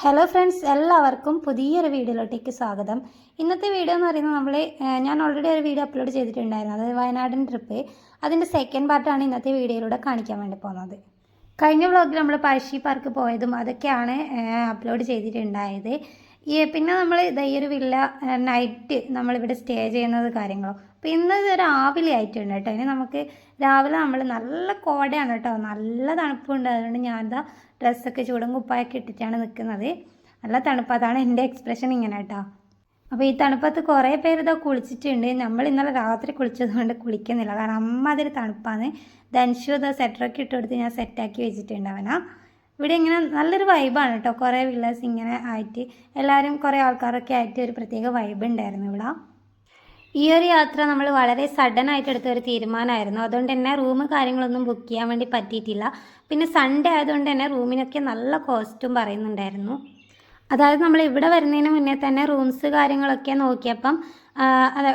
Hello friends എല്ലാവർക്കും പുതിയൊരു വീഡിയോയിലോട്ടേക്ക് സ്വാഗതം. ഇന്നത്തെ വീഡിയോ എന്ന് പറയുന്നത് നമ്മൾ ഞാൻ ഓൾറെഡി ഒരു വീഡിയോ അപ്ലോഡ് ചെയ്തിട്ടുണ്ടായിരുന്നു. അതായത് വയനാടൻ ട്രിപ്പ് അതിന്റെ സെക്കൻഡ് പാർട്ടാണ് ഇന്നത്തെ വീഡിയോയിലൂടെ കാണിക്കാൻ വേണ്ടി പോകുന്നത്. കഴിഞ്ഞ വ്ളോഗിൽ നമ്മൾ പഴശ്ശി പാർക്ക് പോയതും അതൊക്കെയാണ് അപ്ലോഡ് ചെയ്തിട്ടുണ്ടായത്. പിന്നെ നമ്മൾ ഇതാ ഒരു വില്ല നൈറ്റ് നമ്മളിവിടെ സ്റ്റേ ചെയ്യുന്നത് കാര്യങ്ങളോ അപ്പോൾ ഇന്ന് ഇത് രാവിലെ ആയിട്ടുണ്ട് കേട്ടോ. ഇനി നമുക്ക് രാവിലെ നമ്മൾ നല്ല കോടയാണ് കേട്ടോ. നല്ല തണുപ്പുണ്ട്. അതുകൊണ്ട് ഞാൻ എന്താ ഡ്രസ്സൊക്കെ ചൂടും കുപ്പായൊക്കെ ഇട്ടിട്ടാണ് നിൽക്കുന്നത് നല്ല തണുപ്പ്. അതാണ് എന്റെ എക്സ്പ്രഷൻ ഇങ്ങനെ കേട്ടോ. അപ്പോൾ ഈ തണുപ്പത്ത് കുറേ പേര് ഇതാ കുളിച്ചിട്ടുണ്ട്. നമ്മൾ ഇന്നലെ രാത്രി കുളിച്ചത് കൊണ്ട് കുളിക്കുന്നില്ല. കാരണം അമ്മ അതൊരു തണുപ്പാണ്. ധനുഷു ഇതാ സെറ്ററൊക്കെ ഇട്ട് കൊടുത്ത് ഞാൻ സെറ്റാക്കി വെച്ചിട്ടുണ്ട് അവനാ. ഇവിടെ ഇങ്ങനെ നല്ലൊരു വൈബാണ് കേട്ടോ. കുറേ വില്ലേഴ്സ് ഇങ്ങനെ ആയിട്ട് എല്ലാവരും കുറേ ആൾക്കാരൊക്കെ ആയിട്ട് ഒരു പ്രത്യേക വൈബ് ഉണ്ടായിരുന്നു ഇവിടെ. ഈ ഒരു യാത്ര നമ്മൾ വളരെ സഡൻ ആയിട്ട് എടുത്ത ഒരു തീരുമാനമായിരുന്നു. അതുകൊണ്ട് തന്നെ റൂം കാര്യങ്ങളൊന്നും ബുക്ക് ചെയ്യാൻ വേണ്ടി പറ്റിയിട്ടില്ല. പിന്നെ സൺഡേ ആയതുകൊണ്ട് തന്നെ റൂമിനൊക്കെ നല്ല കോസ്റ്റും പറയുന്നുണ്ടായിരുന്നു. അതായത് നമ്മൾ ഇവിടെ വരുന്നതിന് മുന്നേ തന്നെ റൂംസ് കാര്യങ്ങളൊക്കെ നോക്കിയപ്പം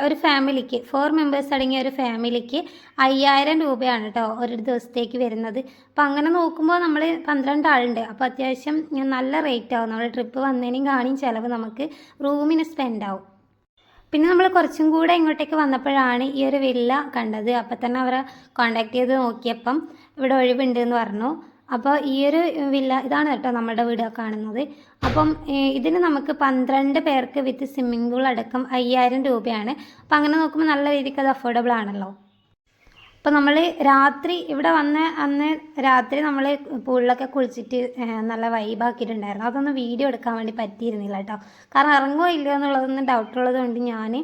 ഒരു ഫാമിലിക്ക് ഫോർ മെമ്പേഴ്സ് അടങ്ങിയ ഒരു ഫാമിലിക്ക് അയ്യായിരം രൂപയാണ് കേട്ടോ ഒരു ദിവസത്തേക്ക് വരുന്നത്. അപ്പോൾ അങ്ങനെ നോക്കുമ്പോൾ നമ്മൾ പന്ത്രണ്ട് ആളുണ്ട്. അപ്പോൾ അത്യാവശ്യം നല്ല റേറ്റ് ആവും. നമ്മൾ ട്രിപ്പ് വന്നതിനും കാണിയും ചിലവ് നമുക്ക് റൂമിന് സ്പെൻഡ് ആവും. പിന്നെ നമ്മൾ കുറച്ചും കൂടെ ഇങ്ങോട്ടേക്ക് വന്നപ്പോഴാണ് ഈ ഒരു വില്ല കണ്ടത്. അപ്പം തന്നെ അവരെ കോണ്ടാക്ട് ചെയ്ത് നോക്കിയപ്പം ഇവിടെ ഒഴിവുണ്ട് എന്ന് പറഞ്ഞു. അപ്പോൾ ഈ ഒരു വില്ല ഇതാണ് കേട്ടോ നമ്മുടെ വീട് കാണുന്നത്. അപ്പം ഇതിന് നമുക്ക് പന്ത്രണ്ട് പേർക്ക് വിത്ത് സ്വിമ്മിംഗ് പൂൾ അടക്കം അയ്യായിരം രൂപയാണ്. അപ്പം അങ്ങനെ നോക്കുമ്പോൾ നല്ല രീതിക്ക് അത് അഫോർഡബിൾ ആണല്ലോ. അപ്പോൾ നമ്മൾ രാത്രി ഇവിടെ വന്ന അന്ന് രാത്രി നമ്മൾ പൂളിലൊക്കെ കുളിച്ചിട്ട് നല്ല വൈബാക്കിയിട്ടുണ്ടായിരുന്നു അതൊന്നും വീഡിയോ എടുക്കാൻ വേണ്ടി പറ്റിയിരുന്നില്ല കേട്ടോ. കാരണം ഇറങ്ങുമോ ഇല്ലയോ എന്നുള്ളതൊന്നും ഡൗട്ടുള്ളത് കൊണ്ട് ഞാൻ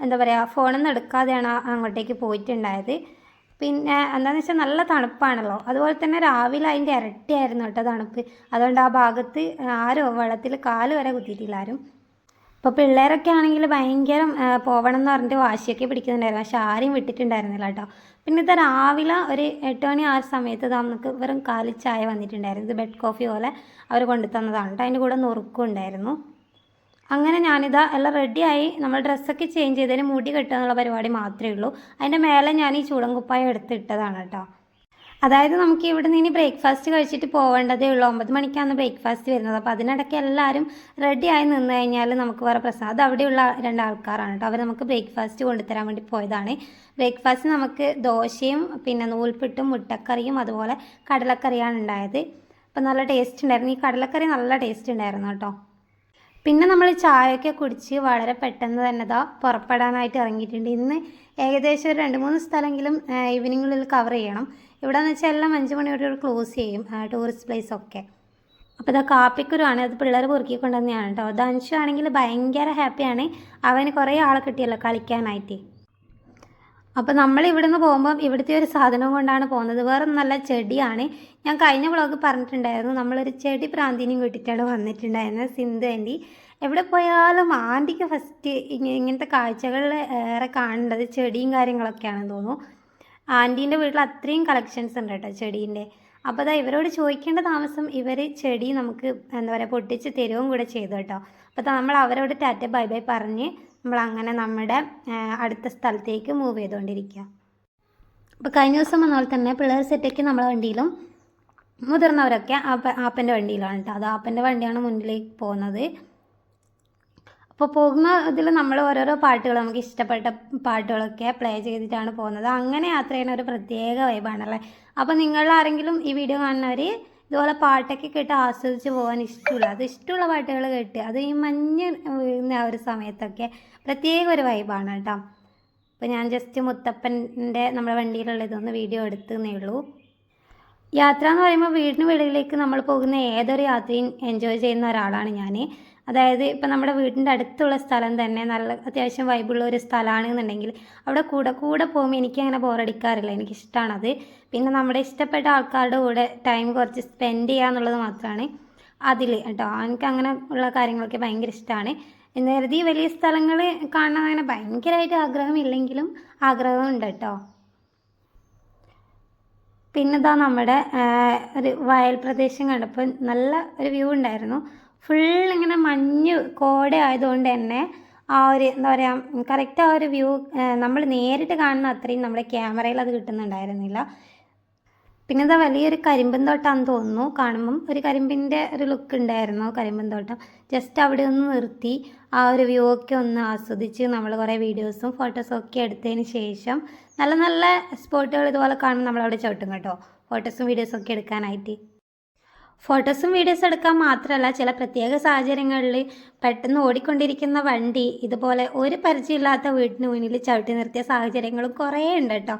എന്താ പറയുക ഫോണിൽ നിന്ന് എടുക്കാതെയാണ് അങ്ങോട്ടേക്ക് പോയിട്ടുണ്ടായത്. പിന്നെ എന്താണെന്ന് വെച്ചാൽ നല്ല തണുപ്പാണല്ലോ. അതുപോലെ തന്നെ രാവിലെ അതിന്റെ ഇരട്ടിയായിരുന്നു കേട്ടോ തണുപ്പ്. അതുകൊണ്ട് ആ ഭാഗത്ത് ആരോ വെള്ളത്തിൽ കാൽ വരെ കുത്തിയിട്ടില്ല ആരും. ഇപ്പോൾ പിള്ളേരൊക്കെ ആണെങ്കിൽ ഭയങ്കര പോകണം എന്ന് പറഞ്ഞിട്ട് വാശിയൊക്കെ പിടിക്കുന്നുണ്ടായിരുന്നു. പക്ഷെ ആരെയും വിട്ടിട്ടുണ്ടായിരുന്നില്ല കേട്ടോ. പിന്നെ ഇത് രാവിലെ ഒരു എട്ട് മണി ആ സമയത്ത് നമുക്ക് വെറും കാലി ചായ വന്നിട്ടുണ്ടായിരുന്നു. ഇത് ബെഡ് കോഫി പോലെ അവർ കൊണ്ടു തന്നതാണ് കേട്ടോ. അതിന്റെ കൂടെ നുറുക്കും ഉണ്ടായിരുന്നു. അങ്ങനെ ഞാനിതാ എല്ലാം റെഡിയായി നമ്മൾ ഡ്രസ്സൊക്കെ ചേഞ്ച് ചെയ്തതിന് മുടി കെട്ടുക എന്നുള്ള പരിപാടി മാത്രമേ ഉള്ളൂ. അതിന്റെ മേലെ ഞാൻ ഈ ചൂടൻ കുപ്പായം എടുത്തിട്ടതാണ് കേട്ടോ. അതായത് നമുക്ക് ഇവിടെ നിന്ന് ഇനി ബ്രേക്ക്ഫാസ്റ്റ് കഴിച്ചിട്ട് പോകേണ്ടതേ ഉള്ളൂ. ഒമ്പത് മണിക്കാണ് ബ്രേക്ക്ഫാസ്റ്റ് വരുന്നത്. അപ്പോൾ അതിനിടയ്ക്ക് എല്ലാവരും റെഡിയായി നിന്ന് കഴിഞ്ഞാൽ നമുക്ക് വേറെ പ്രശ്നം. അത് അവിടെയുള്ള രണ്ടാൾക്കാരാണ് കേട്ടോ. അവർ നമുക്ക് ബ്രേക്ക്ഫാസ്റ്റ് കൊണ്ടുതരാൻ വേണ്ടി പോയതാണ്. ബ്രേക്ക്ഫാസ്റ്റ് നമുക്ക് ദോശയും പിന്നെ നൂൽപ്പിട്ടും മുട്ടക്കറിയും അതുപോലെ കടലക്കറിയാണ് ഉണ്ടായത്. അപ്പോൾ നല്ല ടേസ്റ്റ് ഉണ്ടായിരുന്നു. ഈ കടലക്കറി നല്ല ടേസ്റ്റ് ഉണ്ടായിരുന്നു കേട്ടോ. പിന്നെ നമ്മൾ ചായയൊക്കെ കുടിച്ച് വളരെ പെട്ടെന്ന് തന്നെ ഇതാ പുറപ്പെടാനായിട്ട് ഇറങ്ങിയിട്ടുണ്ട്. ഇന്ന് ഏകദേശം ഒരു രണ്ട് മൂന്ന് സ്ഥലമെങ്കിലും ഈവനിങ്ങിൽ കവർ ചെയ്യണം. ഇവിടെ എന്ന് വെച്ചാൽ എല്ലാം അഞ്ച് മണിയോടെ ക്ലോസ് ചെയ്യും ടൂറിസ്റ്റ് പ്ലേസ് ഒക്കെ. അപ്പോൾ ഇതാ കാപ്പിക്കുരുവാണ് അത് പിള്ളേർ പൊറുക്കി തന്നെയാണ് കേട്ടോ ധനുഷു ആണെങ്കിൽ ഭയങ്കര ഹാപ്പിയാണ്. അവന് കുറേ ആളെ കിട്ടിയല്ലോ കളിക്കാനായിട്ട്. അപ്പോൾ നമ്മൾ ഇവിടുന്ന് പോകുമ്പം ഇവിടുത്തെ ഒരു സാധനം കൊണ്ടാണ് പോകുന്നത്. വേറെ നല്ല ചെടിയാണ്. ഞാൻ കഴിഞ്ഞ വ്ളോഗ് പറഞ്ഞിട്ടുണ്ടായിരുന്നു. നമ്മളൊരു ചെടി പ്രാന്തിനെയും കൂട്ടിയിട്ടാണ് വന്നിട്ടുണ്ടായിരുന്നത് സിന്ധു ആന്റി. എവിടെ പോയാലും ആന്റിക്ക് ഫസ്റ്റ് ഇങ്ങനത്തെ കാഴ്ചകളിൽ ഏറെ കാണേണ്ടത് ചെടിയും കാര്യങ്ങളൊക്കെയാണെന്ന് തോന്നുന്നു. ആന്റീന്റെ വീട്ടിൽ അത്രയും കളക്ഷൻസ് ഉണ്ട് കേട്ടോ ചെടീന്റെ. അപ്പോൾ അതാ ഇവരോട് ചോദിക്കേണ്ട താമസം ഇവർ ചെടി നമുക്ക് എന്താ പറയുക പൊട്ടിച്ച് തരുവും കൂടെ ചെയ്തു കേട്ടോ. അപ്പോൾ നമ്മൾ അവരോട് ടാറ്റ ബൈ ബൈ പറഞ്ഞ് നമ്മൾ അങ്ങനെ നമ്മുടെ അടുത്ത സ്ഥലത്തേക്ക് മൂവ് ചെയ്തുകൊണ്ടിരിക്കുക അപ്പോൾ കഴിഞ്ഞ ദിവസം വന്ന പോലെ തന്നെ പിള്ളേർ സെറ്റൊക്കെ നമ്മളെ വണ്ടിയിലും മുതിർന്നവരൊക്കെ ആപ്പ ആപ്പന്റെ വണ്ടിയിലാണ് കേട്ടോ. അത് ആപ്പന്റെ വണ്ടിയാണ് മുന്നിലേക്ക് പോകുന്നത്. അപ്പോൾ പോകുന്ന ഇതിൽ നമ്മൾ ഓരോരോ പാട്ടുകൾ നമുക്ക് ഇഷ്ടപ്പെട്ട പാട്ടുകളൊക്കെ പ്ലേ ചെയ്തിട്ടാണ് പോകുന്നത്. അങ്ങനെ യാത്ര ചെയ്യുന്ന ഒരു പ്രത്യേക വൈബാണല്ലേ അപ്പോൾ നിങ്ങൾ ആരെങ്കിലും ഈ വീഡിയോ കാണുന്നവർ ഇതുപോലെ പാട്ടൊക്കെ കേട്ട് ആസ്വദിച്ച് പോകാൻ ഇഷ്ടമുള്ള അത് ഇഷ്ടമുള്ള പാട്ടുകൾ കേട്ട് അത് ഈ മഞ്ഞ് ആ ഒരു സമയത്തൊക്കെ പ്രത്യേക ഒരു വൈബാണ് കേട്ടോ. അപ്പോൾ ഞാൻ ജസ്റ്റ് മുത്തപ്പന്റെ നമ്മുടെ വണ്ടിയിലുള്ള ഇതൊന്ന് വീഡിയോ എടുത്തേ ഉള്ളൂ. യാത്ര എന്ന് പറയുമ്പോൾ വീടിന് വീടുകളിലേക്ക് നമ്മൾ പോകുന്ന ഏതൊരു യാത്രയും എൻജോയ് ചെയ്യുന്ന ഒരാളാണ് ഞാൻ അതായത് ഇപ്പം നമ്മുടെ വീടിന്റെ അടുത്തുള്ള സ്ഥലം തന്നെ നല്ല അത്യാവശ്യം വൈബുള്ള ഒരു സ്ഥലമാണെന്നുണ്ടെങ്കിൽ അവിടെ കൂടെ കൂടെ പോകുമ്പോൾ എനിക്ക് അങ്ങനെ ബോറടിക്കാറില്ല എനിക്കിഷ്ടമാണത് പിന്നെ നമ്മുടെ ഇഷ്ടപ്പെട്ട ആൾക്കാരുടെ കൂടെ ടൈം കുറച്ച് സ്പെൻഡ് ചെയ്യുക എന്നുള്ളത് മാത്രമാണ് അതിൽ കേട്ടോ. എനിക്ക് അങ്ങനെ ഉള്ള കാര്യങ്ങളൊക്കെ ഭയങ്കര ഇഷ്ടമാണ് കരുതി വലിയ സ്ഥലങ്ങൾ കാണാൻ അങ്ങനെ ഭയങ്കരമായിട്ട് ആഗ്രഹമില്ലെങ്കിലും ആഗ്രഹമുണ്ട് കേട്ടോ. പിന്നെ ഇതാ നമ്മുടെ ഒരു വയൽ പ്രദേശം കണ്ടപ്പോൾ നല്ല ഒരു വ്യൂ ഉണ്ടായിരുന്നു. ഫുൾ ഇങ്ങനെ മഞ്ഞ് കോട ആയതുകൊണ്ട് തന്നെ ആ ഒരു എന്താ പറയുക കറക്റ്റ് ആ ഒരു വ്യൂ നമ്മൾ നേരിട്ട് കാണുന്ന അത്രയും നമ്മുടെ ക്യാമറയിൽ അത് കിട്ടുന്നുണ്ടായിരുന്നില്ല. പിന്നെ ഇതാ വലിയൊരു കരിമ്പൻ തോട്ടമാണെന്ന് തോന്നുന്നു. കാണുമ്പം ഒരു കരിമ്പിന്റെ ഒരു ലുക്ക് ഉണ്ടായിരുന്നു കരിമ്പൻ തോട്ടം ജസ്റ്റ് അവിടെ ഒന്ന് നിർത്തി ആ ഒരു വ്യൂ ഒക്കെ ഒന്ന് ആസ്വദിച്ച് നമ്മൾ കുറേ വീഡിയോസും ഫോട്ടോസും ഒക്കെ എടുത്തതിന് ശേഷം നല്ല നല്ല സ്പോട്ടുകൾ ഇതുപോലെ കാണുമ്പോൾ നമ്മളവിടെ ചവിട്ടും കേട്ടോ. ഫോട്ടോസും വീഡിയോസും ഒക്കെ എടുക്കാനായിട്ട്. ഫോട്ടോസും വീഡിയോസും എടുക്കാൻ മാത്രമല്ല ചില പ്രത്യേക സാഹചര്യങ്ങളിൽ പെട്ടെന്ന് ഓടിക്കൊണ്ടിരിക്കുന്ന വണ്ടി ഇതുപോലെ ഒരു പരിചയമില്ലാത്ത വീട്ടിന് മുന്നിൽ ചവിട്ടി നിർത്തിയ സാഹചര്യങ്ങളും കുറേ ഉണ്ട് കേട്ടോ.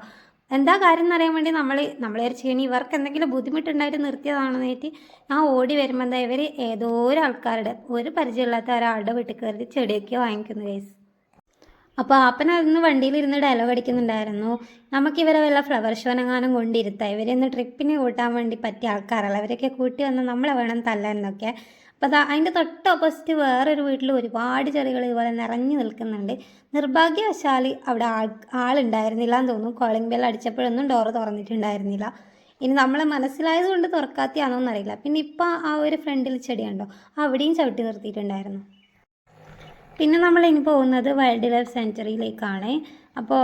എന്താ കാര്യം എന്നറിയാൻ വേണ്ടി നമ്മൾ നമ്മൾ വിചാരിച്ചു ഇവർക്ക് എന്തെങ്കിലും ബുദ്ധിമുട്ടുണ്ടായിട്ട് നിർത്തിയതാണെന്ന് വെച്ചിട്ട് ഞാൻ ഓടി വരുമ്പോൾ എന്താ ഇവർ ഏതോ ഒരു ആൾക്കാരുടെ ഒരു പരിചയമില്ലാത്ത ഒരാളുടെ വീട്ടിൽ കയറി ചെടിയൊക്കെ വാങ്ങിക്കുന്നു കേസ് അപ്പോൾ അപ്പനൊന്ന് അന്ന് വണ്ടിയിലിരുന്ന് ഡയലോഗ് അടിക്കുന്നുണ്ടായിരുന്നു. നമുക്ക് ഇവരെ വല്ല ഫ്ലവർ ഷോനെങ്ങാനും കൊണ്ടിരുത്താം. ഇവരെ ഒന്ന് ട്രിപ്പിന് കൂട്ടാൻ വേണ്ടി പറ്റിയ ആൾക്കാരല്ല. അവരൊക്കെ കൂട്ടി വന്ന് നമ്മളെ വേണം തല്ലാനൊക്കെ അപ്പോൾ അതാ അതിന്റെ തൊട്ട് ഓപ്പോസിറ്റ് വേറൊരു വീട്ടിൽ ഒരുപാട് ചെടികൾ ഇതുപോലെ നിറഞ്ഞു നിൽക്കുന്നുണ്ട്. നിർഭാഗ്യവശാൽ അവിടെ ആൾ ആളുണ്ടായിരുന്നില്ല എന്ന് തോന്നുന്നു. കോളിംഗ് ബെൽ അടിച്ചപ്പോഴൊന്നും ഡോറ് തുറന്നിട്ടുണ്ടായിരുന്നില്ല. ഇനി നമ്മളെ മനസ്സിലായത് കൊണ്ട് തുറക്കാത്തിയാണോ എന്നറിയില്ല. പിന്നെ ഇപ്പോൾ ആ ഒരു ഫ്രണ്ടിൽ ചെടിയുണ്ടോ? അവിടെയും ചവിട്ടി നിർത്തിയിട്ടുണ്ടായിരുന്നു. പിന്നെ നമ്മൾ ഇനി പോകുന്നത് വൈൽഡ് ലൈഫ് സെഞ്ചുറിയിലേക്കാണ് അപ്പോൾ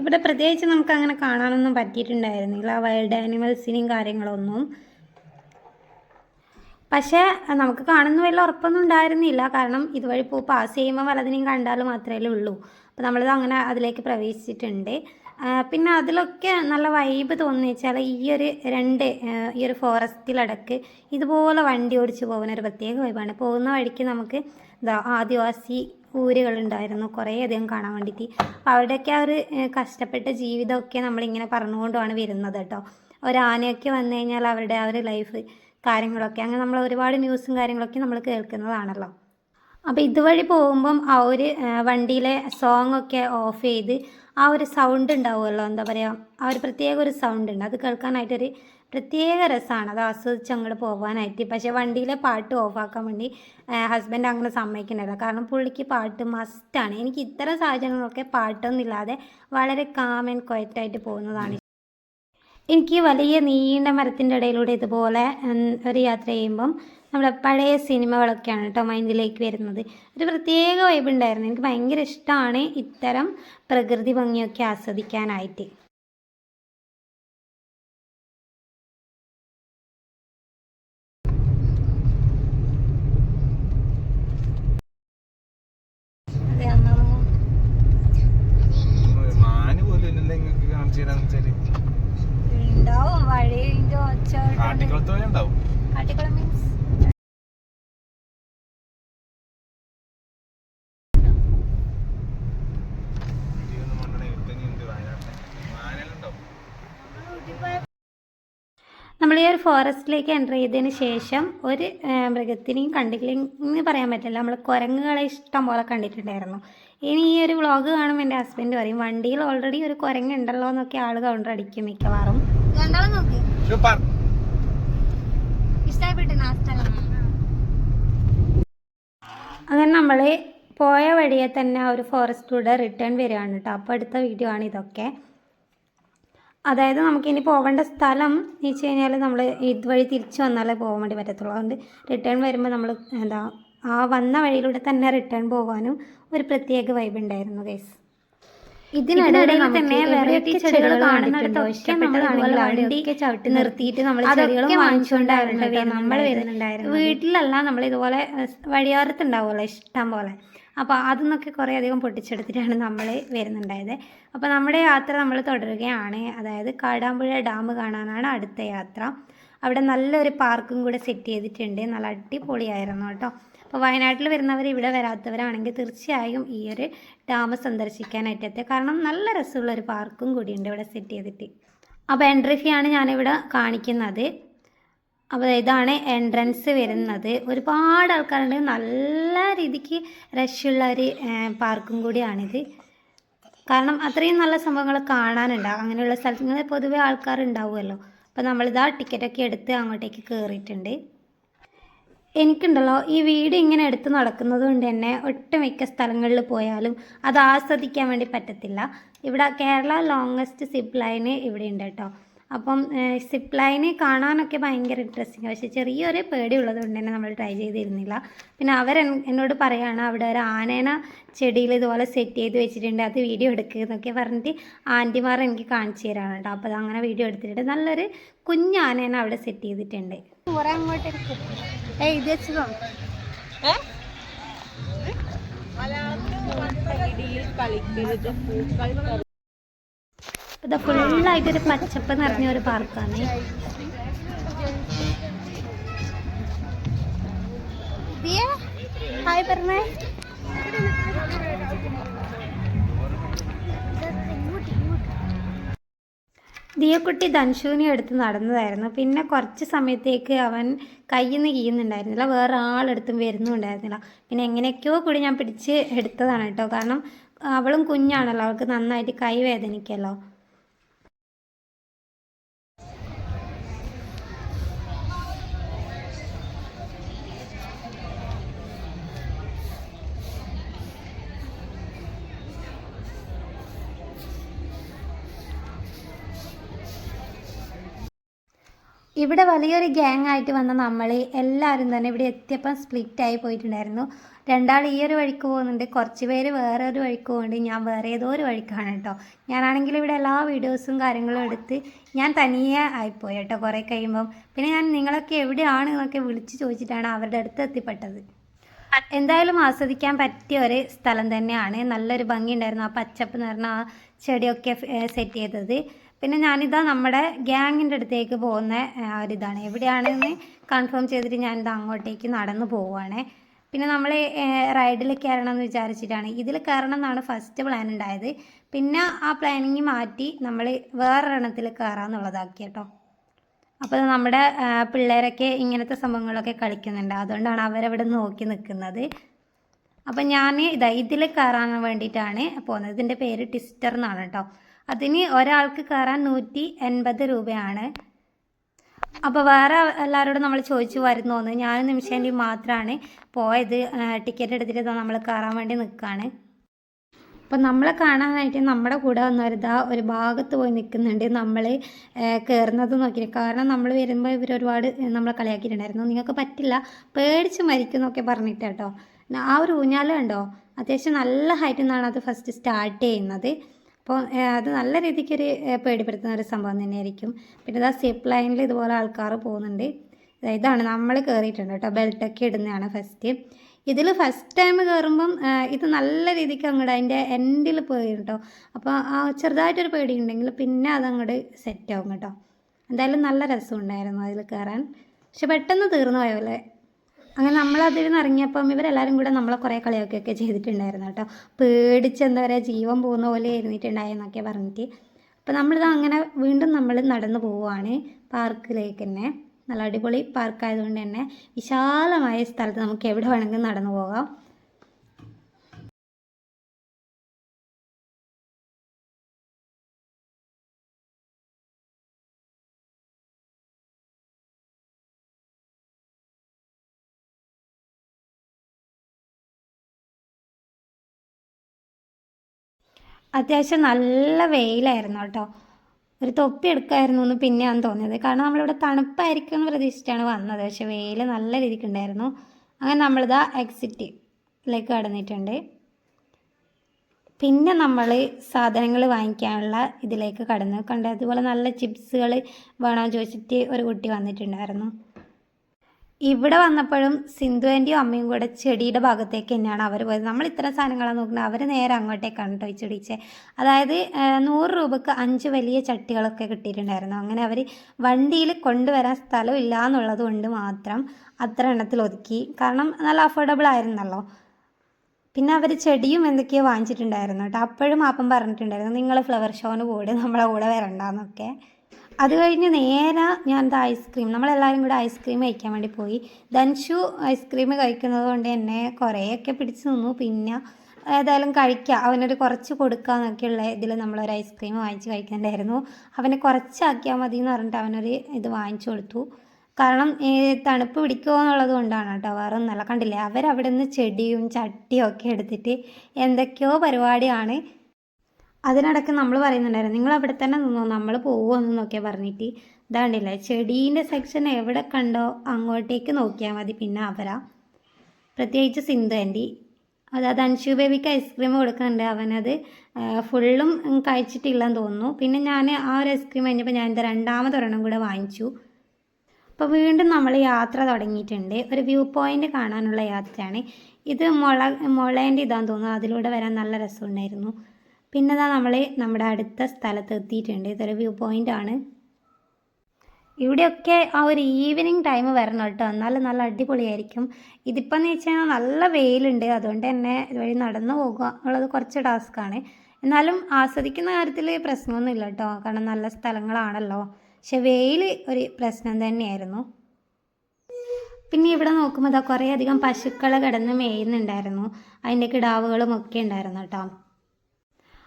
ഇവിടെ പ്രത്യേകിച്ച് നമുക്ക് അങ്ങനെ കാണാനൊന്നും പറ്റിയിട്ടുണ്ടായിരുന്നില്ല. വൈൽഡ് ആനിമൽസിനെയും കാര്യങ്ങളൊന്നും. പക്ഷേ നമുക്ക് കാണുന്ന വല്ല ഉറപ്പൊന്നും ഉണ്ടായിരുന്നില്ല. കാരണം ഇതുവഴി പോ പാസ് ചെയ്യുമ്പോൾ വലതിനെയും കണ്ടാൽ മാത്രമേ ഉള്ളൂ. അപ്പോൾ നമ്മളിത് അങ്ങനെ അതിലേക്ക് പ്രവേശിച്ചിട്ടുണ്ട്. പിന്നെ അതിലൊക്കെ നല്ല വൈബ് തോന്നുന്നു. വെച്ചാൽ ഈ ഒരു രണ്ട് ഈ ഒരു ഫോറസ്റ്റിലടക്ക് ഇതുപോലെ വണ്ടി ഓടിച്ചു പോകുന്ന ഒരു പ്രത്യേക വൈബാണ് പോകുന്ന വഴിക്ക് നമുക്ക് ആദിവാസി ഊരുകളുണ്ടായിരുന്നു. കുറേ അധികം കാണാൻ വേണ്ടിയിട്ട്. അപ്പോൾ അവിടെയൊക്കെ ആ ഒരു കഷ്ടപ്പെട്ട ജീവിതമൊക്കെ നമ്മളിങ്ങനെ പറഞ്ഞുകൊണ്ടുമാണ് വരുന്നത് കേട്ടോ. ഒരു ആനയൊക്കെ വന്നു കഴിഞ്ഞാൽ അവരുടെ ആ ഒരു ലൈഫ് കാര്യങ്ങളൊക്കെ. അങ്ങനെ നമ്മൾ ഒരുപാട് ന്യൂസും കാര്യങ്ങളൊക്കെ നമ്മൾ കേൾക്കുന്നതാണല്ലോ. അപ്പോൾ ഇതുവഴി പോകുമ്പം ആ ഒരു വണ്ടിയിലെ സോങ് ഒക്കെ ഓഫ് ചെയ്ത് ആ ഒരു സൗണ്ട് ഉണ്ടാവുമല്ലോ എന്താ പറയുക ആ ഒരു പ്രത്യേക ഒരു സൗണ്ട് ഉണ്ട്. അത് കേൾക്കാനായിട്ടൊരു പ്രത്യേക രസമാണ് അത് ആസ്വദിച്ച് അങ്ങോട്ട് പോകാനായിട്ട് പക്ഷേ വണ്ടിയിലെ പാട്ട് ഓഫാക്കാൻ വേണ്ടി ഹസ്ബൻഡ് അങ്ങനെ സമ്മതിക്കുന്നില്ല. കാരണം പുള്ളിക്ക് പാട്ട് മസ്റ്റാണ്. എനിക്ക് ഇത്തരം സാഹചര്യങ്ങളൊക്കെ പാട്ടൊന്നുമില്ലാതെ വളരെ കാം ആൻഡ് ക്വയറ്റായിട്ട് പോകുന്നതാണ് എനിക്ക് വലിയ നീണ്ട മരത്തിന്റെ ഇടയിലൂടെ ഇതുപോലെ ഒരു യാത്ര ചെയ്യുമ്പം നമ്മുടെ പഴയ സിനിമകളൊക്കെയാണ് കേട്ടോ മൈൻഡിലേക്ക് വരുന്നത്. ഒരു പ്രത്യേക വൈബ് ഉണ്ടായിരുന്നു. എനിക്ക് ഭയങ്കര ഇഷ്ടമാണ് ഇത്തരം പ്രകൃതി ഭംഗിയൊക്കെ ആസ്വദിക്കാനായിട്ട്. നമ്മൾ ഈ ഒരു ഫോറസ്റ്റിലേക്ക് എന്റർ ചെയ്തതിന് ശേഷം ഒരു മൃഗത്തിനെയും മൃഗത്തിനെയും എന്ന് പറയാൻ പറ്റില്ല. നമ്മൾ കുരങ്ങുകളെ ഇഷ്ടം പോലെ കണ്ടിട്ടുണ്ടായിരുന്നു. ഇനി ഈ ഒരു വ്ളോഗ് കാണുമ്പോൾ എന്റെ ഹസ്ബൻഡ് പറയും വണ്ടിയിൽ ഓൾറെഡി ഒരു കുരങ്ങ് ഉണ്ടല്ലോ എന്നൊക്കെ ആൾ കൗണ്ടർ അടിക്കും മിക്കവാറും. നോക്ക്. സൂപ്പർ. ഇഷ്ടപ്പെട്ട് അങ്ങനെ നമ്മൾ പോയ വഴിയെ തന്നെ ആ ഒരു ഫോറസ്റ്റിലൂടെ റിട്ടേൺ വരികയാണ് കേട്ടോ അപ്പോൾ അടുത്ത വീഡിയോ ആണ് ഇതൊക്കെ. അതായത് നമുക്കിനി പോകേണ്ട സ്ഥലം എന്ന് വെച്ച് കഴിഞ്ഞാൽ നമ്മൾ ഇതുവഴി തിരിച്ചു വന്നാലേ പോകാൻ വേണ്ടി പറ്റത്തുള്ളൂ. അതുകൊണ്ട് റിട്ടേൺ വരുമ്പോൾ നമ്മൾ എന്താ ആ വന്ന വഴിയിലൂടെ തന്നെ റിട്ടേൺ പോകാനും ഒരു പ്രത്യേക വൈബ് ഉണ്ടായിരുന്നു ഗൈസ് ഇതിനിടയിൽ തന്നെ വെറൈറ്റി ചെടികൾ കാണുന്നിടത്തൊക്കെ ഇഷ്ടപ്പെട്ടതാണെങ്കിൽ വണ്ടിയൊക്കെ ചവിട്ടി നിർത്തിയിട്ട് നമ്മൾ ചെടികൾ വാങ്ങിച്ചുകൊണ്ടായിരുന്നു നമ്മൾ വരുന്നുണ്ടായിരുന്നു വീട്ടിലല്ല നമ്മൾ ഇതുപോലെ വഴിയോരത്തുണ്ടാവുമല്ലോ ഇഷ്ടം പോലെ. അപ്പോൾ അതെന്നൊക്കെ കുറേ അധികം പൊട്ടിച്ചെടുത്തിട്ടാണ് നമ്മൾ വരുന്നുണ്ടായത്. അപ്പോൾ നമ്മുടെ യാത്ര നമ്മൾ തുടരുകയാണ്. അതായത് കാടാമ്പുഴ ഡാം കാണാനാണ് അടുത്ത യാത്ര. അവിടെ നല്ലൊരു പാർക്കും കൂടെ സെറ്റ് ചെയ്തിട്ടുണ്ട്. നല്ല അടിപൊളിയായിരുന്നു കേട്ടോ. അപ്പോൾ വയനാട്ടിൽ വരുന്നവർ ഇവിടെ വരാത്തവരാണെങ്കിൽ തീർച്ചയായും ഈ ഒരു ഡാം സന്ദർശിക്കാനായിട്ട് കാരണം നല്ല രസമുള്ള ഒരു പാർക്കും കൂടിയുണ്ട് ഇവിടെ സെറ്റ് ചെയ്തിട്ട്. അപ്പോൾ എൻട്രി ഫീ ആണ് ഞാനിവിടെ കാണിക്കുന്നത്. അപ്പോൾ ഇതാണ് എൻട്രൻസ് വരുന്നത്. ഒരുപാട് ആൾക്കാരുണ്ട്. നല്ല രീതിക്ക് റഷുള്ള ഒരു പാർക്കും കൂടിയാണിത്. കാരണം അത്രയും നല്ല സംഭവങ്ങൾ കാണാനുണ്ട് അങ്ങനെയുള്ള സ്ഥലങ്ങളിൽ പൊതുവെ ആൾക്കാർ ഉണ്ടാവുമല്ലോ അപ്പോൾ നമ്മളിതാ ടിക്കറ്റൊക്കെ എടുത്ത് അങ്ങോട്ടേക്ക് കയറിയിട്ടുണ്ട് എനിക്കുണ്ടല്ലോ ഈ വീട് ഇങ്ങനെ എടുത്ത് നടക്കുന്നത് കൊണ്ട് തന്നെ ഒട്ടുമിക്ക സ്ഥലങ്ങളിൽ പോയാലും അത് ആസ്വദിക്കാൻ വേണ്ടി പറ്റത്തില്ല. ഇവിടെ കേരള ലോങ്ങസ്റ്റ് സിപ്പ് ലൈന് ഇവിടെ ഉണ്ട് കേട്ടോ. അപ്പം സിപ്പ് ലൈന് കാണാനൊക്കെ ഭയങ്കര ഇൻട്രസ്റ്റിംഗ് പക്ഷേ ചെറിയൊരു പേടിയുള്ളത് കൊണ്ട് തന്നെ നമ്മൾ ട്രൈ ചെയ്തിരുന്നില്ല. പിന്നെ അവർ എന്നോട് പറയുകയാണ് അവിടെ ഒരു ആനേന ചെടിയിൽ ഇതുപോലെ സെറ്റ് ചെയ്ത് വെച്ചിട്ടുണ്ട് അത് വീഡിയോ എടുക്കുക എന്നൊക്കെ പറഞ്ഞിട്ട് ആന്റിമാർ എനിക്ക് കാണിച്ചു തരാണ് കേട്ടോ. അപ്പോൾ അത് അങ്ങനെ വീഡിയോ എടുത്തിട്ടുണ്ട്. നല്ലൊരു കുഞ്ഞാനേന അവിടെ സെറ്റ് ചെയ്തിട്ടുണ്ട്. കുറേ അങ്ങോട്ട് ഏയ് ഇത് വെച്ചതോ ഇത് ഫുള്ളായിട്ടൊരു പച്ചപ്പ് നിറഞ്ഞ ഒരു പാർക്കാണ്. ദിയക്കുട്ടി ധൻഷുവിനെ എടുത്ത് നടന്നതായിരുന്നു. പിന്നെ കുറച്ച് സമയത്തേക്ക് അവൻ കയ്യിൽ നിന്ന് കീയുന്നുണ്ടായിരുന്നില്ല. വേറെ ആളെടുത്തും വരുന്നുണ്ടായിരുന്നില്ല. പിന്നെ എങ്ങനെയൊക്കെയോ കൂടി ഞാൻ പിടിച്ച് എടുത്തതാണ് കേട്ടോ. കാരണം അവളും കുഞ്ഞാണല്ലോ. അവൾക്ക് നന്നായിട്ട് കൈ വേദനിക്കല്ലോ ഇവിടെ വലിയൊരു ഗ്യാങ് ആയിട്ട് വന്ന നമ്മൾ എല്ലാവരും തന്നെ ഇവിടെ എത്തിയപ്പം സ്പ്ലിറ്റ് ആയി പോയിട്ടുണ്ടായിരുന്നു. രണ്ടാൾ ഈ ഒരു വഴിക്ക് പോകുന്നുണ്ട്. കുറച്ച് പേര് വേറെ ഒരു വഴിക്ക് പോകുന്നുണ്ട്. ഞാൻ വേറെ ഏതോ ഒരു വഴിക്കാണ് കേട്ടോ. ഞാനാണെങ്കിൽ ഇവിടെ എല്ലാ വീഡിയോസും കാര്യങ്ങളും എടുത്ത് ഞാൻ തനിയെ ആയിപ്പോയി കേട്ടോ കുറേ കഴിയുമ്പം. പിന്നെ ഞാൻ നിങ്ങളൊക്കെ എവിടെയാണ് എന്നൊക്കെ വിളിച്ച് ചോദിച്ചിട്ടാണ് അവരുടെ അടുത്ത് എത്തിപ്പെട്ടത്. എന്തായാലും ആസ്വദിക്കാൻ പറ്റിയ ഒരു സ്ഥലം തന്നെയാണ്. നല്ലൊരു ഭംഗി ഉണ്ടായിരുന്നു ആ പച്ചപ്പ് നിറഞ്ഞ ആ ചെടിയൊക്കെ സെറ്റ് ചെയ്തത്. പിന്നെ ഞാനിതാ നമ്മുടെ ഗ്യാങ്ങിന്റെ അടുത്തേക്ക് പോകുന്ന ഒരിതാണ്. എവിടെയാണെന്ന് കൺഫേം ചെയ്തിട്ട് ഞാനിത് അങ്ങോട്ടേക്ക് നടന്നു പോവുകയാണ്. പിന്നെ നമ്മൾ റൈഡിൽ കയറണം എന്ന് വിചാരിച്ചിട്ടാണ്. ഇതിൽ കയറണം എന്നാണ് ഫസ്റ്റ് പ്ലാൻ ഉണ്ടായത്. പിന്നെ ആ പ്ലാനിങ് മാറ്റി നമ്മൾ വേറൊരെണ്ണത്തിൽ കയറാമെന്നുള്ളതാക്കി കേട്ടോ. അപ്പോൾ നമ്മുടെ പിള്ളേരൊക്കെ ഇങ്ങനത്തെ സംഭവങ്ങളൊക്കെ കളിക്കുന്നുണ്ട്. അതുകൊണ്ടാണ് അവരവിടെ നോക്കി നിൽക്കുന്നത് അപ്പം ഞാൻ ഇതാ ഇതിൽ കയറാൻ വേണ്ടിയിട്ടാണ് പോകുന്നത് ഇതിന്റെ പേര് ട്വിസ്റ്റർ എന്നാണ് കേട്ടോ. അതിന് ഒരാൾക്ക് കയറാൻ നൂറ്റി എൺപത് രൂപയാണ്. അപ്പോൾ വേറെ എല്ലാവരോടും നമ്മൾ ചോദിച്ചു വരുന്നോന്ന് ഞാനും നിമിഷേന്റെ മാത്രമാണ് പോയത്. ടിക്കറ്റ് എടുത്തിട്ട് നമ്മൾ കയറാൻ വേണ്ടി നിൽക്കുകയാണ് അപ്പം നമ്മളെ കാണാനായിട്ട് നമ്മുടെ കൂടെ വന്നവരിതാ ഒരു ഭാഗത്ത് പോയി നിൽക്കുന്നുണ്ട് നമ്മൾ കയറുന്നത് നോക്കിയിട്ട്. കാരണം നമ്മൾ വരുമ്പോൾ ഇവർ ഒരുപാട് നമ്മളെ കളിയാക്കിയിട്ടുണ്ടായിരുന്നു. നിങ്ങൾക്ക് പറ്റില്ല. പേടിച്ച് മരിക്കും എന്നൊക്കെ പറഞ്ഞിട്ട് കേട്ടോ. ആ ഒരു ഊഞ്ഞാലുണ്ടോ? അത്യാവശ്യം നല്ല ഹൈറ്റിൽ നിന്നാണ് അത് ഫസ്റ്റ് സ്റ്റാർട്ട് ചെയ്യുന്നത്. അപ്പോൾ അത് നല്ല രീതിക്കൊരു പേടിപ്പെടുത്തുന്ന ഒരു സംഭവം തന്നെയായിരിക്കും. പിന്നെ ഇതാ സിപ്പ് ലൈനിൽ ഇതുപോലെ ആൾക്കാർ പോകുന്നുണ്ട്. ഇതാണ് നമ്മൾ കയറിയിട്ടുണ്ട് കേട്ടോ. ബെൽറ്റൊക്കെ ഇടുന്നതാണ് ഫസ്റ്റ് ഇതിൽ ഫസ്റ്റ് ടൈം കയറുമ്പം ഇത് നല്ല രീതിക്ക് അങ്ങോട്ട് അതിന്റെ എൻഡിൽ പോയി കേട്ടോ. അപ്പോൾ ആ ചെറുതായിട്ടൊരു പേടി ഉണ്ടെങ്കിൽ പിന്നെ അതങ്ങോട്ട് സെറ്റ് ആവും കേട്ടോ. എന്തായാലും നല്ല രസമുണ്ടായിരുന്നു അതിൽ കയറാൻ പക്ഷെ പെട്ടെന്ന് തീർന്നു പോയ പോലെ അങ്ങനെ നമ്മൾ അതിൽ നിന്ന് ഇറങ്ങിയപ്പം ഇവരെല്ലാവരും കൂടെ നമ്മളെ കുറേ കളിയൊക്കെ ചെയ്തിട്ടുണ്ടായിരുന്നു കേട്ടോ. പേടിച്ച് എന്താ പറയുക ജീവൻ പോകുന്ന പോലെ ഇരുന്നിട്ടുണ്ടായെന്നൊക്കെ പറഞ്ഞിട്ട്. അപ്പോൾ നമ്മളിത് അങ്ങനെ വീണ്ടും നമ്മൾ നടന്നു പോവുകയാണ് പാർക്കിലേക്ക് തന്നെ. നല്ല അടിപൊളി പാർക്കായതുകൊണ്ട് തന്നെ വിശാലമായ സ്ഥലത്ത് നമുക്ക് എവിടെ വേണമെങ്കിലും നടന്നു പോകാം. അത്യാവശ്യം നല്ല വെയിലായിരുന്നു കേട്ടോ. ഒരു തൊപ്പി എടുക്കായിരുന്നു എന്ന് പിന്നെയാണ് തോന്നിയത്. കാരണം നമ്മളിവിടെ തണുപ്പായിരിക്കും എന്ന് പ്രതീക്ഷിച്ചിട്ടാണ് വന്നത്. പക്ഷേ വെയിൽ നല്ല രീതിക്ക് ഉണ്ടായിരുന്നു. അങ്ങനെ നമ്മളിതാ എക്സിറ്റിലേക്ക് കടന്നിട്ടുണ്ട്. പിന്നെ നമ്മൾ സാധനങ്ങൾ വാങ്ങിക്കാനുള്ള ഇതിലേക്ക് കടന്നു. കണ്ട? അതുപോലെ നല്ല ചിപ്സുകൾ വേണമെന്ന് ചോദിച്ചിട്ട് ഒരു കുട്ടി വന്നിട്ടുണ്ടായിരുന്നു. ഇവിടെ വന്നപ്പോഴും സിന്ധുവിന്റെയും അമ്മയും കൂടെ ചെടിയുടെ ഭാഗത്തേക്ക് തന്നെയാണ് അവർ പോയത്. നമ്മൾ ഇത്ര സാധനങ്ങളാണ് നോക്കുന്നത്. അവർ നേരെ അങ്ങോട്ടേക്കാണ് കേട്ടോ ചെടിച്ചേ അതായത് നൂറ് രൂപക്ക് അഞ്ച് വലിയ ചട്ടികളൊക്കെ കിട്ടിയിട്ടുണ്ടായിരുന്നു. അങ്ങനെ അവർ വണ്ടിയിൽ കൊണ്ടുവരാൻ സ്ഥലം ഇല്ല എന്നുള്ളത് കൊണ്ട് മാത്രം അത്ര എണ്ണത്തിൽ ഒതുക്കി. കാരണം നല്ല അഫോർഡബിൾ ആയിരുന്നല്ലോ. പിന്നെ അവർ ചെടിയും എന്തൊക്കെയോ വാങ്ങിച്ചിട്ടുണ്ടായിരുന്നു കേട്ടോ അപ്പോഴും അപ്പം പറഞ്ഞിട്ടുണ്ടായിരുന്നു നിങ്ങൾ ഫ്ലവർ ഷോന് കൂടെ നമ്മളെ കൂടെ വരണ്ടെന്നൊക്കെ അത് കഴിഞ്ഞ് നേരെ ഞാൻ ഐസ്ക്രീം നമ്മളെല്ലാവരും കൂടെ ഐസ്ക്രീം കഴിക്കാൻ വേണ്ടി പോയി. ധൻഷു ഐസ്ക്രീം കഴിക്കുന്നത് കൊണ്ട് എന്നെ കുറേയൊക്കെ പിടിച്ചു നിന്നു. പിന്നെ ഏതായാലും കഴിക്കുക അവനൊരു കുറച്ച് കൊടുക്കാന്നൊക്കെയുള്ള ഇതിൽ നമ്മളൊരു ഐസ്ക്രീം വാങ്ങിച്ച് കഴിക്കണ്ടായിരുന്നു. അവനെ കുറച്ചാക്കിയാൽ മതി എന്ന് പറഞ്ഞിട്ട് അവനൊരു ഇത് വാങ്ങിച്ചു കൊടുത്തു. കാരണം തണുപ്പ് പിടിക്കുമോ എന്നുള്ളത് കൊണ്ടാണ് കേട്ടോ വേറെ ഒന്നല്ല കണ്ടില്ലേ അവരവിടെ നിന്ന് ചെടിയും ചട്ടിയും ഒക്കെ എടുത്തിട്ട് എന്തൊക്കെയോ പരിപാടിയാണ്. അതിനിടയ്ക്ക് നമ്മൾ പറയുന്നുണ്ടായിരുന്നു നിങ്ങൾ അവിടെ തന്നെ നിന്നോ നമ്മൾ പോകുമെന്നൊക്കെ പറഞ്ഞിട്ട്. ഇതാണ്ടില്ല ചെടീന്റെ സെക്ഷൻ എവിടെ കണ്ടോ അങ്ങോട്ടേക്ക് നോക്കിയാൽ മതി പിന്നെ അവരാ. പ്രത്യേകിച്ച് സിന്ധു ആന്റി. അതായത് അൻഷു ബേബിക്ക് ഐസ്ക്രീം കൊടുക്കുന്നുണ്ട് അവനത് ഫുള്ളും കഴിച്ചിട്ടില്ലെന്ന് തോന്നുന്നു. പിന്നെ ഞാൻ ആ ഒരു ഐസ്ക്രീം കഴിഞ്ഞപ്പോൾ ഞാൻ എന്താ രണ്ടാമതൊരെണ്ണം കൂടെ വാങ്ങിച്ചു. അപ്പോൾ വീണ്ടും നമ്മൾ യാത്ര തുടങ്ങിയിട്ടുണ്ട്. ഒരു വ്യൂ പോയിന്റ് കാണാനുള്ള യാത്രയാണ്. ഇത് മുള മുളേന്റെ ഇതാന്ന് തോന്നുന്നു അതിലൂടെ വരാൻ നല്ല രസമുണ്ടായിരുന്നു. പിന്നെ ഇതാ നമ്മൾ നമ്മുടെ അടുത്ത സ്ഥലത്ത് എത്തിയിട്ടുണ്ട്. ഇതൊരു വ്യൂ പോയിന്റ് ആണ്. ഇവിടെയൊക്കെ ആ ഒരു ഈവനിങ് ടൈം വരണം കേട്ടോ. നല്ല നല്ല അടിപൊളിയായിരിക്കും. ഇതിപ്പോൾ എന്ന് വെച്ച് നല്ല വെയിലുണ്ട്. അതുകൊണ്ട് തന്നെ ഇതുവഴി നടന്നു പോകുക എന്നുള്ളത് കുറച്ച് ടാസ്ക്കാണ് എന്നാലും ആസ്വദിക്കുന്ന കാര്യത്തിൽ പ്രശ്നമൊന്നുമില്ല കേട്ടോ. കാരണം നല്ല സ്ഥലങ്ങളാണല്ലോ. പക്ഷെ വെയിൽ ഒരു പ്രശ്നം തന്നെയായിരുന്നു. പിന്നെ ഇവിടെ നോക്കുമ്പോൾ ഇതാ കുറേ അധികം പശുക്കളെ കിടന്ന് മേയുന്നുണ്ടായിരുന്നു. അതിന്റെ കിടാവുകളും ഒക്കെ ഉണ്ടായിരുന്നു കേട്ടോ.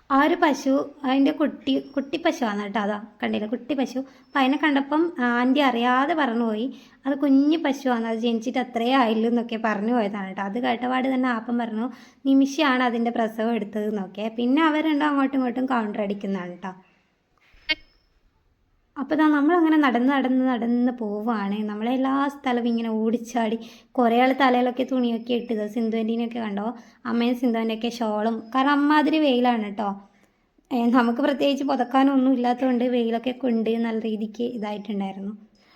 ആ ഒരു പശു അതിന്റെ കുട്ടി കുട്ടി പശുവാണ് കേട്ടോ അതാ കണ്ടില്ല കുട്ടി പശു. അപ്പം അതിനെ കണ്ടപ്പം ആന്റി അറിയാതെ പറഞ്ഞു പോയി അത് കുഞ്ഞു പശുവാണ് അത് ജനിച്ചിട്ട് അത്രേ ആയില്ലു എന്നൊക്കെ പറഞ്ഞു പോയതാണ് കേട്ടോ. അത് കേട്ടപാട് തന്നെ ആപ്പം പറഞ്ഞു നിമിഷമാണ് അതിന്റെ പ്രസവം എടുത്തത് എന്നൊക്കെ. പിന്നെ അവർ രണ്ടും അങ്ങോട്ടും ഇങ്ങോട്ടും കൗണ്ടർ അടിക്കുന്നതാണ് കേട്ടോ. അപ്പോൾ ഇതാ നമ്മളങ്ങനെ നടന്ന് നടന്ന് നടന്ന് പോവുകയാണ് നമ്മളെല്ലാ സ്ഥലവും ഇങ്ങനെ ഓടിച്ചാടി കുറേ ആൾ തലയിലൊക്കെ തുണിയൊക്കെ ഇട്ടത് സിന്ധുവിന്റെയൊക്കെ കണ്ടോ? അമ്മയും സിന്ധുവിന്റെയൊക്കെ ഷോളും. കാരണം അമ്മാതിരി വെയിലാണ് കേട്ടോ നമുക്ക് പ്രത്യേകിച്ച് പുതക്കാനൊന്നും ഇല്ലാത്തതുകൊണ്ട് വെയിലൊക്കെ കൊണ്ട് നല്ല രീതിക്ക് ഇതായിട്ടുണ്ടായിരുന്നു.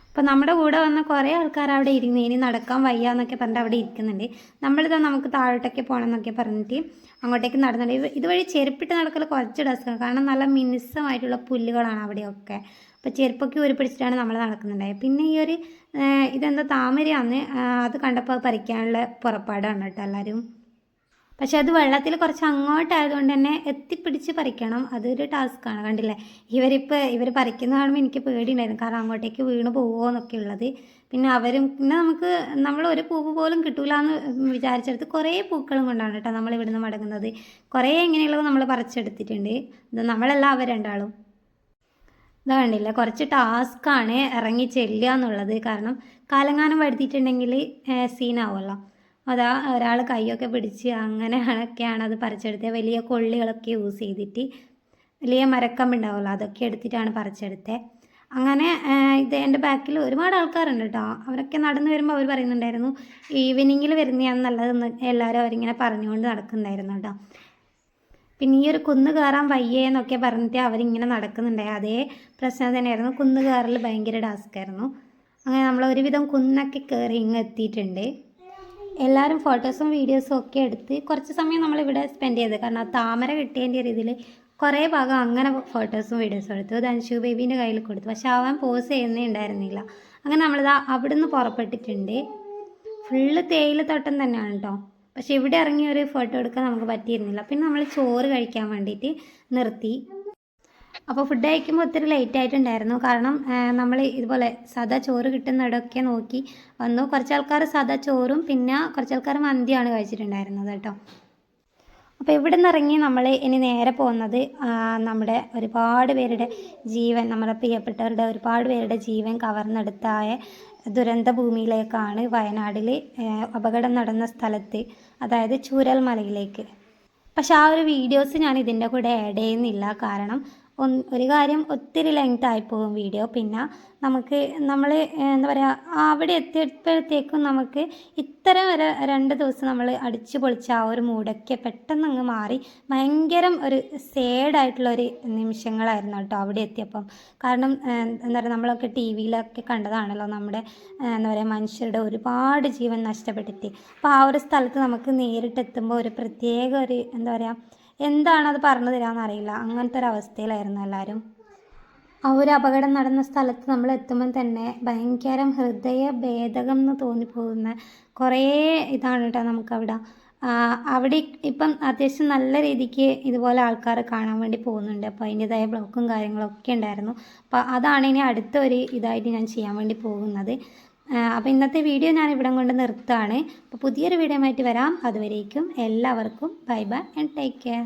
അപ്പോൾ നമ്മുടെ കൂടെ വന്ന കുറേ ആൾക്കാർ അവിടെ ഇരുന്ന് ഇനി നടക്കാൻ വയ്യ എന്നൊക്കെ പറഞ്ഞിട്ട് അവിടെ ഇരിക്കുന്നുണ്ട്. നമ്മളിതാ നമുക്ക് താഴോട്ടൊക്കെ പോകണം എന്നൊക്കെ പറഞ്ഞിട്ട് അങ്ങോട്ടേക്ക് നടന്നിട്ട് ഇതുവഴി ചെരുപ്പിട്ട് നടക്കൽ കുറച്ച് ഡസ്ക്കാണ് കാരണം നല്ല മിനുസമായിട്ടുള്ള പുല്ലുകളാണ് അവിടെയൊക്കെ. അപ്പോൾ ചെരുപ്പൊക്കെ ഒരു പിടിച്ചിട്ടാണ് നമ്മൾ നടക്കുന്നുണ്ടായത്. പിന്നെ ഈ ഒരു ഇതെന്താ താമരയാണ് അത് കണ്ടപ്പോൾ പറിക്കാനുള്ള പുറപ്പാടാണ് കേട്ടോ എല്ലാവരും പക്ഷെ അത് വെള്ളത്തിൽ കുറച്ച് അങ്ങോട്ടായതുകൊണ്ട് തന്നെ എത്തിപ്പിടിച്ച് പറിക്കണം. അതൊരു ആണ്. കണ്ടില്ലേ? ഇവരിപ്പോൾ ഇവർ പറിക്കുന്ന കാണുമ്പോൾ എനിക്ക് പേടിയുണ്ടായിരുന്നു. കാരണം അങ്ങോട്ടേക്ക് വീണ് പോവുമോ എന്നൊക്കെ ഉള്ളത്. പിന്നെ അവരും പിന്നെ നമുക്ക് നമ്മൾ ഒരു പൂവ് പോലും കിട്ടൂല എന്ന് വിചാരിച്ചെടുത്ത് കുറേ പൂക്കളും കൊണ്ടാണ് കേട്ടോ നമ്മൾ ഇവിടുന്ന് മടങ്ങുന്നത്. കുറേ എങ്ങനെയുള്ളത് നമ്മൾ പറിച്ചെടുത്തിട്ടുണ്ട്. ഇത് നമ്മളല്ല അവർ രണ്ടാളും. ഇതാ കണ്ടില്ല? കുറച്ച് ടാസ്ക്കാണ് ഇറങ്ങി ചെല്ലുക എന്നുള്ളത്. കാരണം കാലങ്ങാനം വരുത്തിയിട്ടുണ്ടെങ്കിൽ സീനാവുമല്ലോ അതാ ഒരാൾ കൈയൊക്കെ പിടിച്ച് അങ്ങനെയൊക്കെയാണ് അത് പറിച്ചെടുത്തത്. വലിയ കൊള്ളികളൊക്കെ യൂസ് ചെയ്തിട്ട്. വലിയ മരക്കമ്പ് ഉണ്ടാവുമല്ലോ അതൊക്കെ എടുത്തിട്ടാണ് പറിച്ചെടുത്തത് അങ്ങനെ ഇത് എന്റെ ബാക്കിൽ ഒരുപാട് ആൾക്കാരുണ്ട് കേട്ടോ അവരൊക്കെ നടന്നു വരുമ്പോൾ അവർ പറയുന്നുണ്ടായിരുന്നു ഈവനിങ്ങിൽ വരുന്നതാണ് നല്ലതെന്ന് എല്ലാവരും അവരിങ്ങനെ പറഞ്ഞുകൊണ്ട് നടക്കുന്നുണ്ടായിരുന്നു കേട്ടോ പിന്നെ ഈ ഒരു കുന്ന് കയറാൻ വയ്യേ എന്നൊക്കെ പറഞ്ഞിട്ട് അവരിങ്ങനെ നടക്കുന്നുണ്ടായി. അതേ പ്രശ്നം തന്നെയായിരുന്നു. കുന്ന് കയറൽ ഭയങ്കര ടാസ്ക്കായിരുന്നു അങ്ങനെ നമ്മൾ ഒരുവിധം കുന്നൊക്കെ കയറി ഇങ്ങ് എത്തിയിട്ടുണ്ട്. എല്ലാവരും ഫോട്ടോസും വീഡിയോസും ഒക്കെ എടുത്ത് കുറച്ച് സമയം നമ്മളിവിടെ സ്പെൻഡ് ചെയ്തത്. കാരണം ആ താമര കിട്ടിയതിന്റെ ഇതിൽ കുറേ ഭാഗം അങ്ങനെ ഫോട്ടോസും വീഡിയോസും എടുത്തു. ധൻഷു ബേബീന്റെ കയ്യിൽ കൊടുത്തു. പക്ഷെ അവൻ പോസ് ചെയ്യുന്നേ ഉണ്ടായിരുന്നില്ല. അങ്ങനെ നമ്മളിതാ അവിടുന്ന് പുറപ്പെട്ടിട്ടുണ്ട്. ഫുള്ള് തേയില തോട്ടം തന്നെയാണ് കേട്ടോ പക്ഷെ ഇവിടെ ഇറങ്ങി ഒരു ഫോട്ടോ എടുക്കാൻ നമുക്ക് പറ്റിയിരുന്നില്ല. പിന്നെ നമ്മൾ ചോറ് കഴിക്കാൻ വേണ്ടിയിട്ട് നിർത്തി. അപ്പോൾ ഫുഡ് കഴിക്കുമ്പോൾ ഒത്തിരി ലേറ്റ് ആയിട്ടുണ്ടായിരുന്നു. കാരണം നമ്മൾ ഇതുപോലെ സാദാ ചോറ് കിട്ടുന്നിടമൊക്കെ നോക്കി വന്നു. കുറച്ച് ആൾക്കാർ സാദാ ചോറും പിന്നെ കുറച്ച് ആൾക്കാർ മന്തിയാണ് കഴിച്ചിട്ടുണ്ടായിരുന്നത് കേട്ടോ. അപ്പോൾ ഇവിടെ നിന്ന് ഇറങ്ങി നമ്മൾ ഇനി നേരെ പോകുന്നത് നമ്മുടെ ഒരുപാട് പേരുടെ ജീവൻ നമ്മുടെ പ്രിയപ്പെട്ടവരുടെ ഒരുപാട് പേരുടെ ജീവൻ കവർന്നെടുത്തായ ദുരന്ത ഭൂമിയിലേക്കാണ് വയനാടിൽ അപകടം നടന്ന സ്ഥലത്ത് അതായത് ചൂരൽമലയിലേക്ക്. പക്ഷെ ആ ഒരു വീഡിയോസ് ഞാൻ ഇതിന്റെ കൂടെ ആഡ് ചെയ്യുന്നില്ല. കാരണം ഒരു കാര്യം ഒത്തിരി ലെങ്ത് ആയിപ്പോകും വീഡിയോ പിന്നെ നമുക്ക് നമ്മൾ എന്താ പറയുക അവിടെ എത്തിയപ്പോഴത്തേക്കും നമുക്ക് ഇത്തരം ഒരു രണ്ട് ദിവസം നമ്മൾ അടിച്ചു പൊളിച്ച ആ ഒരു മൂടൊക്കെ പെട്ടെന്ന് അങ്ങ് മാറി. ഭയങ്കരം ഒരു സേഡായിട്ടുള്ള ഒരു നിമിഷങ്ങളായിരുന്നു കേട്ടോ അവിടെ എത്തിയപ്പം. കാരണം എന്താ പറയുക നമ്മളൊക്കെ ടി വിയിലൊക്കെ കണ്ടതാണല്ലോ നമ്മുടെ എന്താ പറയുക മനുഷ്യരുടെ ഒരുപാട് ജീവൻ നഷ്ടപ്പെട്ടിട്ട്. അപ്പോൾ ആ ഒരു സ്ഥലത്ത് നമുക്ക് നേരിട്ടെത്തുമ്പോൾ ഒരു പ്രത്യേക ഒരു എന്താ പറയുക എന്താണത് പറഞ്ഞു തരാമെന്നറിയില്ല അങ്ങനത്തെ ഒരു അവസ്ഥയിലായിരുന്നു എല്ലാവരും ആ ഒരു അപകടം നടന്ന സ്ഥലത്ത് നമ്മൾ എത്തുമ്പോൾ തന്നെ ഭയങ്കര ഹൃദയ ഭേദകം എന്ന് തോന്നിപ്പോകുന്ന കുറേ ഇതാണ് കേട്ടോ നമുക്കവിടെ. അവിടെ ഇപ്പം അത്യാവശ്യം നല്ല രീതിക്ക് ഇതുപോലെ ആൾക്കാർ കാണാൻ വേണ്ടി പോകുന്നുണ്ട്. അപ്പോൾ അതിന്റെതായ ബ്ലോക്കും കാര്യങ്ങളൊക്കെ ഉണ്ടായിരുന്നു. അപ്പോൾ അതാണ് ഇനി അടുത്ത ഒരു ഇതായിട്ട് ഞാൻ ചെയ്യാൻ വേണ്ടി പോകുന്നത്. അപ്പോൾ ഇന്നത്തെ വീഡിയോ ഞാൻ ഇവിടം കൊണ്ട് നിർത്തുകയാണ് അപ്പോൾ പുതിയൊരു വീഡിയോ ആയിട്ട് വരാം. അതുവരേക്കും എല്ലാവർക്കും bye bye and take care